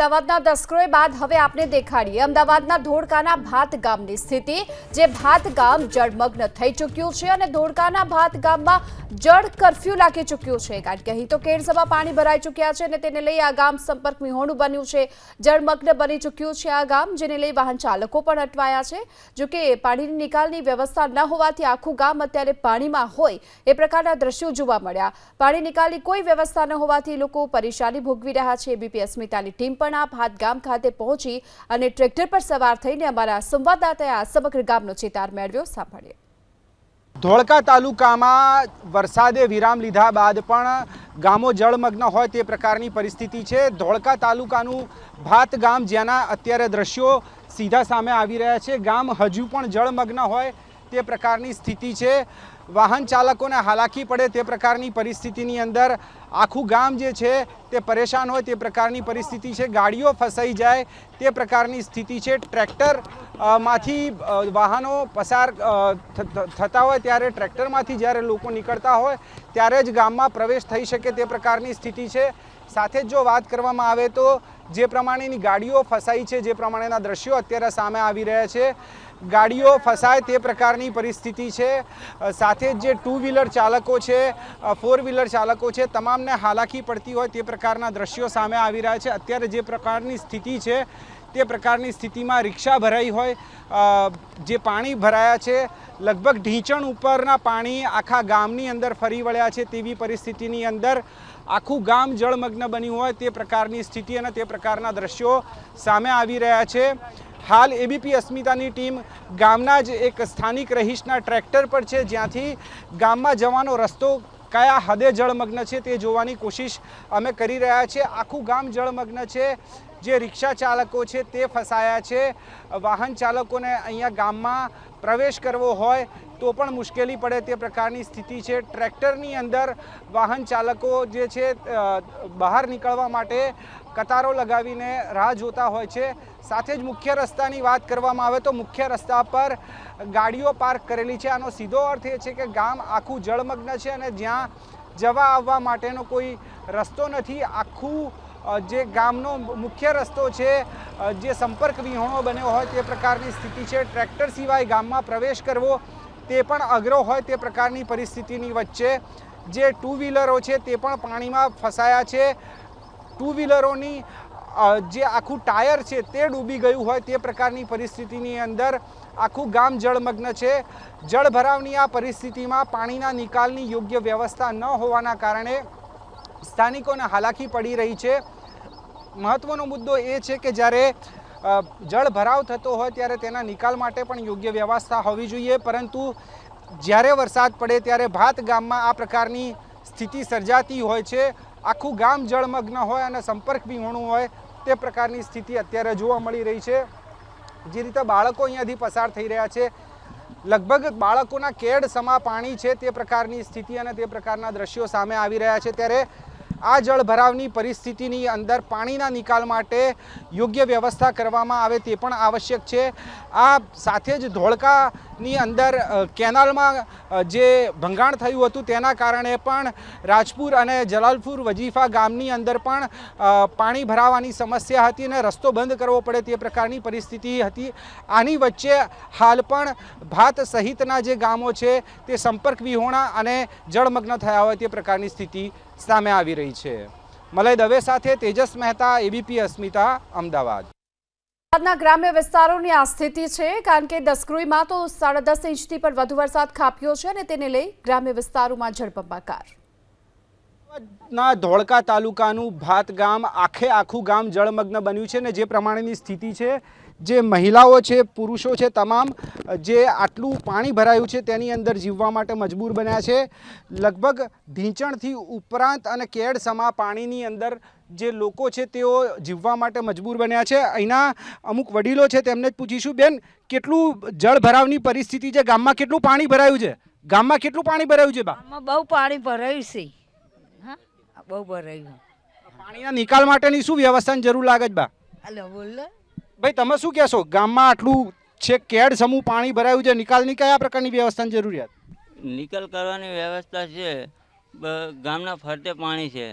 અમદાવાદના દસક્રોય બાદ હવે આપને દેખાડીએ. અમદાવાદના ધોળકાના ભાત ગામની સ્થિતિ, જે ભાત ગામ જળમગ્ન થઈ ચૂક્યું છે અને ધોળકાના ભાત ગામમાં જળ કરફ્યુ લાગી ચૂક્યું છે. કારણ કે અહીં તો કેડસમાં પાણી ભરાઈ ચૂક્યા છે અને તેને લઈ આ ગામ સંપર્ક વિહોણું બન્યું છે. જળમગ્ન બની ચૂક્યું છે આ ગામ, જેને લઈ વાહન ચાલકો પણ અટવાયા છે. જોકે પાણીની નિકાલની વ્યવસ્થા ન હોવાથી આખું ગામ અત્યારે પાણીમાં હોય એ પ્રકારના દ્રશ્યો જોવા મળ્યા. પાણી નિકાલની કોઈ વ્યવસ્થા ન હોવાથી લોકો પરેશાની ભોગવી રહ્યા છે. બીપી અસ્મિતાની ટીમ પણ આ ભાત ખાતે પહોંચી અને ટ્રેક્ટર પર સવાર થઈને અમારા સંવાદદાતાએ આ સમગ્ર ગામનો ચિતાર મેળવ્યો. સાંભળીએ. ધોળકા તાલુકામાં વરસાદે વિરામ લીધા બાદ પણ ગામો જળમગ્ન હોય તે પ્રકારની પરિસ્થિતિ છે. ધોળકા તાલુકાનું ભાત ગામ જેના અત્યારે દ્રશ્યો સીધા સામે આવી રહ્યા છે. ગામ હજુ પણ જળમગ્ન હોય તે પ્રકારની સ્થિતિ છે. વાહન ચાલકોને હાલાકી પડે તે પ્રકારની પરિસ્થિતિની અંદર આખું ગામ જે છે તે પરેશાન હોય તે પ્રકારની પરિસ્થિતિ છે. ગાડીઓ ફસાઈ જાય તે પ્રકારની સ્થિતિ છે. ટ્રેક્ટરમાંથી વાહનો પસાર થતા હોય ત્યારે ટ્રેક્ટરમાંથી જ્યારે લોકો નીકળતા હોય ત્યારે જ ગામમાં પ્રવેશ થઈ શકે તે પ્રકારની સ્થિતિ છે. સાથે જ જો વાત કરવામાં આવે તો જે પ્રમાણેની ગાડીઓ ફસાઈ છે, જે પ્રમાણેના દ્રશ્યો અત્યારે સામે આવી રહ્યા છે. ગાડીઓ ફસાય તે પ્રકારની પરિસ્થિતિ છે. સાથે જ ટુ વ્હીલર ચાલકો છે ફોર વ્હીલર ચાલકો છે, તમામને હાલાકી પડતી હોય તે પ્રકારના દ્રશ્યો સામે આવી રહ્યા છે. અત્યારે જે પ્રકારની સ્થિતિ છે, તે પ્રકારની સ્થિતિમાં રિક્ષા ભરાઈ હોય જે પાણી ભરાયા છે, લગભગ ઢીંચણ ઉપરના પાણી આખા ગામની અંદર ફરી વળ્યા છે તેવી પરિસ્થિતિની અંદર આખું ગામ જળમગ્ન બન્યું હોય તે પ્રકારની સ્થિતિ અને તે પ્રકારના દ્રશ્યો સામે આવી રહ્યા છે. હાલ એબીપી અસ્મિતાની ટીમ ગામના જ એક સ્થાનિક રહીશના ટ્રેક્ટર પર છે. જ્યાંથી ગામમાં જવાનો રસ્તો કયા હદે જળમગ્ન છે તે જોવાની કોશિશ અમે કરી રહ્યા છીએ. આખું ગામ જળમગ્ન છે. જે રિક્ષા ચાલકો છે તે ફસાયા છે. વાહન ચાલકોને અહીંયા ગામમાં પ્રવેશ કરવો હોય તો પણ મુશ્કેલી પડે તે પ્રકારની સ્થિતિ છે. ટ્રેક્ટરની અંદર વાહન ચાલકો જે છે બહાર નીકળવા માટે કતારો લગાવીને રાહ જોતા હોય છે. સાથે જ મુખ્ય રસ્તાની વાત કરવામાં આવે તો મુખ્ય રસ્તા પર ગાડીઓ પાર્ક કરેલી છે. આનો સીધો અર્થ એ છે કે ગામ આખું જળમગ્ન છે અને જ્યાં જવા આવવા માટેનો કોઈ રસ્તો નથી, આખું જે ગામનો મુખ્ય રસ્તો છે જે સંપર્ક વિહોણો બન્યો હોય તે પ્રકારની સ્થિતિ છે. ટ્રેક્ટર સિવાય ગામમાં પ્રવેશ કરવો તે પણ અઘરો હોય તે પ્રકારની પરિસ્થિતિની વચ્ચે. જે ટુ વ્હીલરો છે તે પણ પાણીમાં ફસાયા છે. ટુ વ્હીલરોની જે આખું ટાયર છે તે ડૂબી ગયું હોય તે પ્રકારની પરિસ્થિતિની અંદર આખું ગામ જળમગ્ન છે. જળભરાવની આ પરિસ્થિતિમાં પાણીના નિકાલની યોગ્ય વ્યવસ્થા ન હોવાના કારણે સ્થાનિકોને હાલાકી પડી રહી છે. મહત્વનો મુદ્દો એ છે કે જ્યારે જળ ભરાવ થતો હોય ત્યારે તેના નિકાલ માટે પણ યોગ્ય વ્યવસ્થા હોવી જોઈએ. પરંતુ જ્યારે વરસાદ પડે ત્યારે ભાત ગામમાં આ પ્રકારની સ્થિતિ સર્જાતી હોય છે. આખું ગામ જળમગ્ન હોય અને સંપર્ક વિહોણું હોય તે પ્રકારની સ્થિતિ અત્યારે જોવા મળી રહી છે. જે રીતે બાળકો અહીંયાથી પસાર થઈ રહ્યા છે લગભગ બાળકોના કેડ સમા પાણી છે તે પ્રકારની સ્થિતિ અને તે પ્રકારના દ્રશ્યો સામે આવી રહ્યા છે. ત્યારે આ જળ ભરાવની પરિસ્થિતિની અંદર પાણીના નિકાલ માટે યોગ્ય વ્યવસ્થા કરવામાં આવે તે પણ આવશ્યક છે. આ સાથે જ ધોળકાની અંદર કેનાલમાં જે ભંગાણ થયું હતું તેના કારણે પણ રાજપુર અને જલાલપુર વજીફા ગામની અંદર પણ પાણી ભરાવાની સમસ્યા હતી અને રસ્તો બંધ કરવો પડે તે પ્રકારની પરિસ્થિતિ હતી. આની વચ્ચે હાલ પણ ભાત સહિતના જે ગામો છે તે સંપર્ક વિહોણા અને જળમગ્ન થયા હોય તે પ્રકારની સ્થિતિ સામે આવી રહી છે. મલય દવે સાથે તેજસ મહેતા એબીપી અસ્મિતા, અમદાવાદ. અમદાવાદના ગ્રામ્ય વિસ્તારોની આ સ્થિતિ છે, કારણ કે દસક્રોઈમાં તો સાડા દસ ઇંચથી પણ વધુ વરસાદ ખાપ્યો છે અને તેને લઈ ગ્રામ્ય વિસ્તારોમાં જળબંબાકાર ના ધોળકા તાલુકાનું ભાત ગામ, આખે આખું ગામ જળમગ્ન બન્યું છે ને જે પ્રમાણેની સ્થિતિ છે, જે મહિલાઓ છે, પુરુષો છે તમામ, જે આટલું પાણી ભરાયું છે તેની અંદર જીવવા માટે મજબૂર બન્યા છે. લગભગ ઢીંચણથી ઉપરાંત અને કેડ સમા પાણીની અંદર જે લોકો છે તેઓ જીવવા માટે મજબૂર બન્યા છે. અહીંના અમુક વડીલો છે તેમને જ પૂછીશું, બેન, કેટલું જળ ભરાવની પરિસ્થિતિ છે? ગામમાં કેટલું પાણી ભરાયું છે? ગામમાં કેટલું પાણી ભરાયું છે બા? બહુ પાણી ભરાયું છે. હા? બહુ ભરાયું પાણીના નિકાલ માટેની શું વ્યવસ્થાની જરૂર લાગે છે બા? હલો બોલ. ભાઈ તમે શું કહેશો? ગામમાં આટલું છે કેડ સમૂહ પાણી ભરાયું છે નિકાલની કયા પ્રકારની વ્યવસ્થાની જરૂરિયાત? નિકાલ કરવાની વ્યવસ્થા છે ગામના ફરતે પાણી છે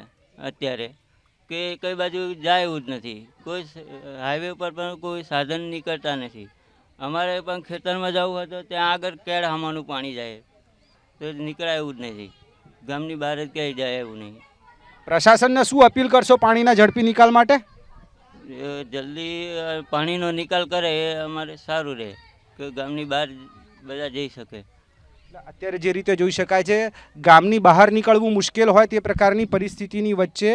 અત્યારે. કે કઈ બાજુ જાય એવું જ નથી. કોઈ હાઈવે ઉપર પણ કોઈ સાધન નીકળતા નથી. અમારે પણ ખેતરમાં જવું હોય તો ત્યાં આગળ કેડ હામાનું પાણી જાય. તો નીકળાય એવું જ નથી. ગામની બહાર જ ક્યાંય જાય એવું નહીં. પ્રશાસનને શું અપીલ કરશો પાણીના ઝડપી નિકાલ માટે? એ જલ્દી પાણીનો નિકાલ કરે એ અમારે સારું રહે કે ગામની બહાર બધા જઈ શકે. અત્યારે જે રીતે જોઈ શકાય છે ગામની બહાર નીકળવું મુશ્કેલ હોય તે પ્રકારની પરિસ્થિતિની વચ્ચે